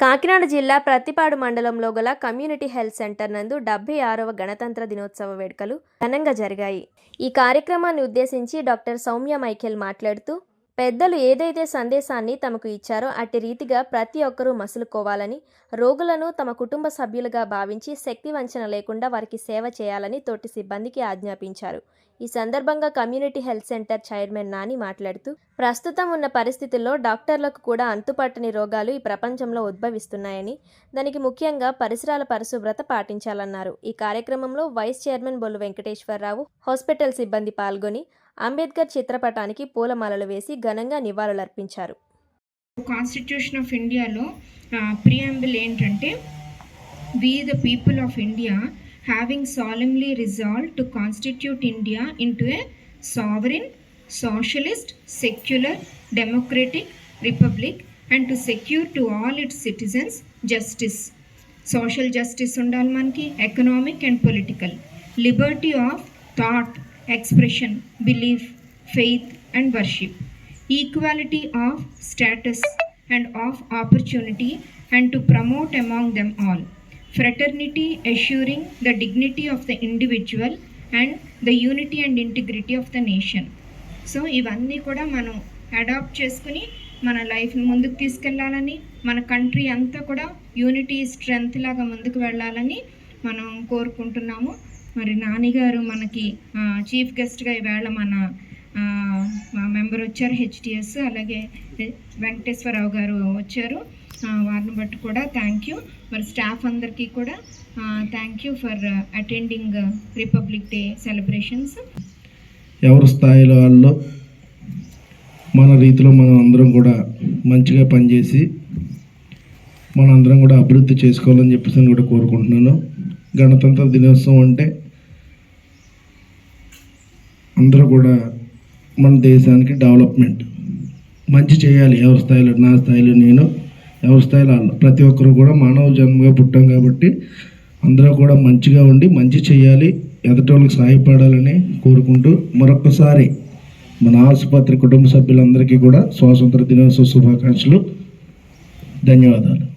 కాకినాడ జిల్లా ప్రత్తిపాడు మండలంలో గల కమ్యూనిటీ హెల్త్ సెంటర్ నందు డెబ్బై ఆరవ గణతంత్ర దినోత్సవ వేడుకలు ఘనంగా జరిగాయి. ఈ కార్యక్రమాన్ని ఉద్దేశించి డాక్టర్ సౌమ్య మైఖేల్ మాట్లాడుతూ పెద్దలు ఏదైతే సందేశాన్ని తమకు ఇచ్చారో అట్టి రీతిగా ప్రతి ఒక్కరూ మసులుకోవాలని రోగులను తమ కుటుంబ సభ్యులుగా భావించి శక్తి వంచన లేకుండా వారికి సేవ చేయాలని తోటి సిబ్బందికి ఆజ్ఞాపించారు. ఈ సందర్భంగా community health centre chairman Nani మాట్లాడుతూ ప్రస్తుతం ఉన్న పరిస్థితుల్లో డాక్టర్లకు కూడా అంతుపట్టని రోగాలు ఈ ప్రపంచంలో ఉద్భవిస్తున్నాయని దానికి ముఖ్యంగా పరిసరాల పరిశుభ్రత పాటించాలన్నారు. ఈ కార్యక్రమంలో vice chairman Bollu Venkateswararao hospital సిబ్బంది పాల్గొని అంబేద్కర్ చిత్రపటానికి పూలమాలలు వేసి ఘనంగా నివాళులర్పించారు. కాన్స్టిట్యూషన్ ఆఫ్ ఇండియాలో ప్రియాంబుల్ ఏంటంటే we the people of India having solemnly resolve to constitute India into a sovereign socialist secular democratic republic and to secure to all its citizens justice social justice ఉండాలి మనకి economic and political liberty of thought expression belief faith and worship. Equality of status and of opportunity and to promote among them all. Fraternity assuring the dignity of the individual and the unity and integrity of the nation. So ఇవన్నీ కూడా మనం adapt చేసుకుని మన లైఫ్ని ముందుకు తీసుకెళ్ళాలని మన country అంతా కూడా యూనిటీ స్ట్రెంగ్త్ లాగా ముందుకు వెళ్ళాలని మనం కోరుకుంటున్నాము. మరి నానిగారు మనకి చీఫ్ గెస్ట్గా ఈవేళ మన మెంబర్ వచ్చారు హెచ్టిఎస్ అలాగే వెంకటేశ్వరరావు గారు వచ్చారు. వారిని బట్టి కూడా థ్యాంక్ యూ మరి స్టాఫ్ అందరికీ కూడా thank you for attending republic day celebrations ఎవరి స్థాయిలో వాళ్ళు మన రీతిలో మనం అందరం కూడా మంచిగా పనిచేసి మనందరం కూడా అభివృద్ధి చేసుకోవాలని చెప్పేసి కూడా కోరుకుంటున్నాను. గణతంత్ర దినోత్సవం అంటే అందరూ కూడా మన దేశానికి డెవలప్మెంట్. మంచి చేయాలి. ఎవరి స్థాయిలో నా స్థాయిలో నేను ఎవరి స్థాయిలో వాళ్ళు ప్రతి ఒక్కరు కూడా మానవ జన్మగా పుట్టాం కాబట్టి అందరూ కూడా మంచిగా ఉండి మంచి చేయాలి. ఎదటోళ్ళకి వాళ్ళకి సహాయపడాలని కోరుకుంటూ మరొకసారి మన ఆసుపత్రి కుటుంబ సభ్యులందరికీ కూడా స్వాతంత్ర దినోత్సవ శుభాకాంక్షలు. ధన్యవాదాలు.